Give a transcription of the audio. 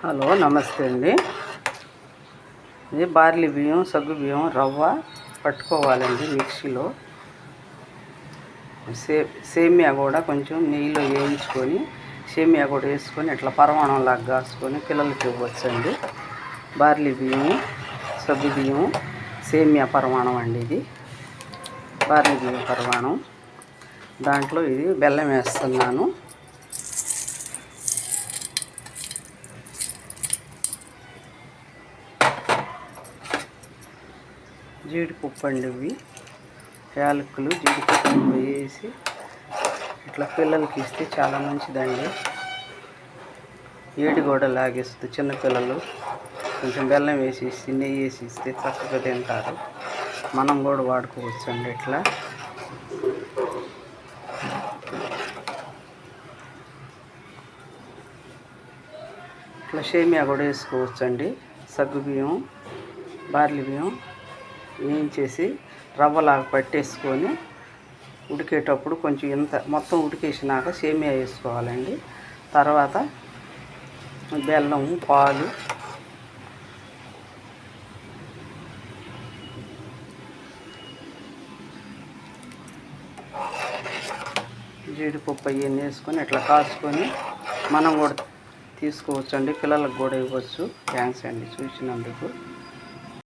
Hello నమస్తే అండి. ఇది బార్లీ బియ్యం సగ్గు బియ్యం రవ్వ పట్టుకోవాలండి మిక్సీలో. సే సేమియా కూడా కొంచెం నెయ్యిలో వేయించుకొని సేమియా కూడా వేసుకొని ఇట్లా పరమాణం లాగా కాసుకొని పిల్లలకి ఇవ్వచ్చండి. బార్లీ బియ్యం సగ్గు బియ్యం సేమియా పరమాణం అండి ఇది. బార్లీ బియ్యం పరమాణం. దాంట్లో ఇది బెల్లం వేస్తున్నాను. జీడిపప్పు అండి ఇవి యాలకులు జీడిపప్పు వేసి ఇట్లా పిల్లలకి ఇస్తే చాలా మంచిదండి. ఏడి కూడా లాగేస్తుంది చిన్నపిల్లలు కొంచెం బెల్లం వేసి నెయ్యి వేసి ఇస్తే చక్కగా తింటారు. మనం కూడా వాడుకోవచ్చు అండి ఇట్లా. ఇట్లా సేమియా కూడా వేసుకోవచ్చు అండి సగ్గు బియ్యం బార్లీ బియ్యం. వేయించేసి రవ్వలాగా పట్టేసుకొని ఉడికేటప్పుడు కొంచెం ఇంత మొత్తం ఉడికేసినాక సేమియా వేసుకోవాలండి. తర్వాత బెల్లం పాలు జీడిపప్పు అవన్నీ వేసుకొని ఇట్లా కాసుకొని మనం కూడా తీసుకోవచ్చు అండి పిల్లలకు కూడా ఇవ్వచ్చు. థ్యాంక్స్ అండి. చూసినందుకు.